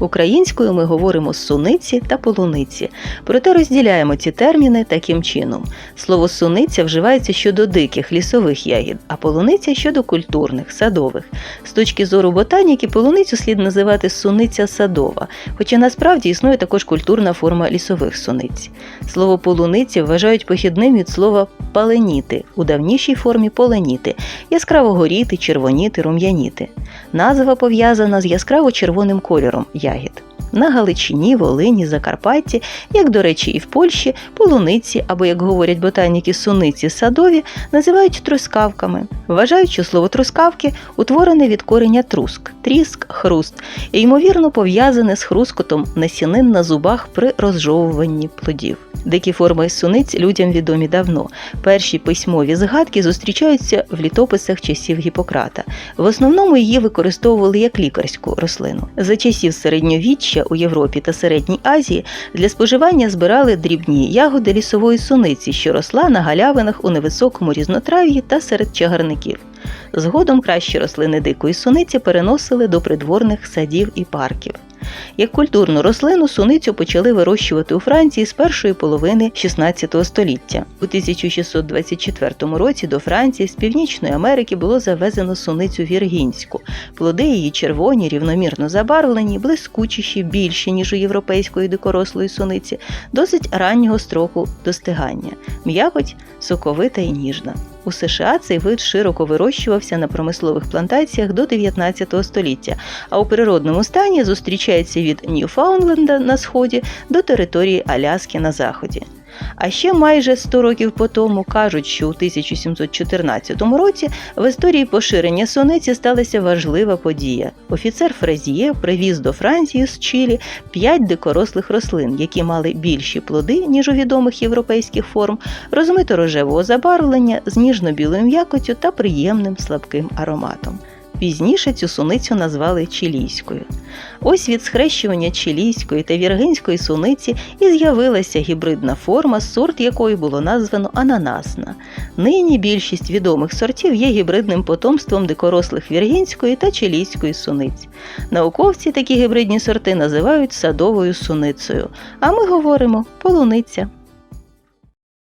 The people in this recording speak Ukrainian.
Українською ми говоримо суниці та полуниці, проте розділяємо ці терміни таким чином. Слово суниця вживається щодо диких лісових ягід, а полуниця щодо культурних, садових. З точки зору ботаніки, полуницю слід називати суниця садова, хоча насправді існує також культурна форма лісових суниць. Слово полуниця вважають похідним від слова паленіти у давнішій формі поленіти, яскраво горіти, червоніти, рум'яніти. Назва пов'язана з яскраво червоним кольором ягід. На Галичині, Волині, Закарпатті, як до речі, і в Польщі, полуниці або, як говорять ботаніки, суниці садові, називають трускавками. Вважають, що слово трускавки утворене від кореня труск, тріск, хруст, і ймовірно пов'язане з хрускотом насінин на зубах при розжовуванні плодів. Дикі форми суниць людям відомі давно. Перші письмові згадки зустрічаються в літописах часів Гіппократа. В основному її використовували як лікарську рослину. За часів середньовіччя у Європі та Середній Азії для споживання збирали дрібні ягоди лісової суниці, що росла на галявинах у невисокому різнотрав'ї та серед чагарників. Згодом кращі рослини дикої суниці переносили до придворних садів і парків. Як культурну рослину суницю почали вирощувати у Франції з першої половини 16 століття. У 1624 році до Франції з Північної Америки було завезено суницю віргінську. Плоди її червоні, рівномірно забарвлені, блискучіші, більші, ніж у європейської дикорослої суниці, досить раннього строку достигання. М'якоть соковита і ніжна. У США цей вид широко вирощувався на промислових плантаціях до 19 століття, а у природному стані зустрічається від Ньюфаундленда на сході до території Аляски на заході. А ще майже 100 років по тому кажуть, що у 1714 році в історії поширення суниці сталася важлива подія. Офіцер Фразіє привіз до Франції з Чилі п'ять дикорослих рослин, які мали більші плоди, ніж у відомих європейських форм, розмито рожевого забарвлення з ніжно-білою м'якоттю та приємним слабким ароматом. Пізніше цю суницю назвали чилійською. Ось від схрещування чилійської та віргинської суниці і з'явилася гібридна форма, сорт якої було названо ананасна. Нині більшість відомих сортів є гібридним потомством дикорослих віргінської та чилійської суниць. Науковці такі гібридні сорти називають садовою суницею, а ми говоримо полуниця.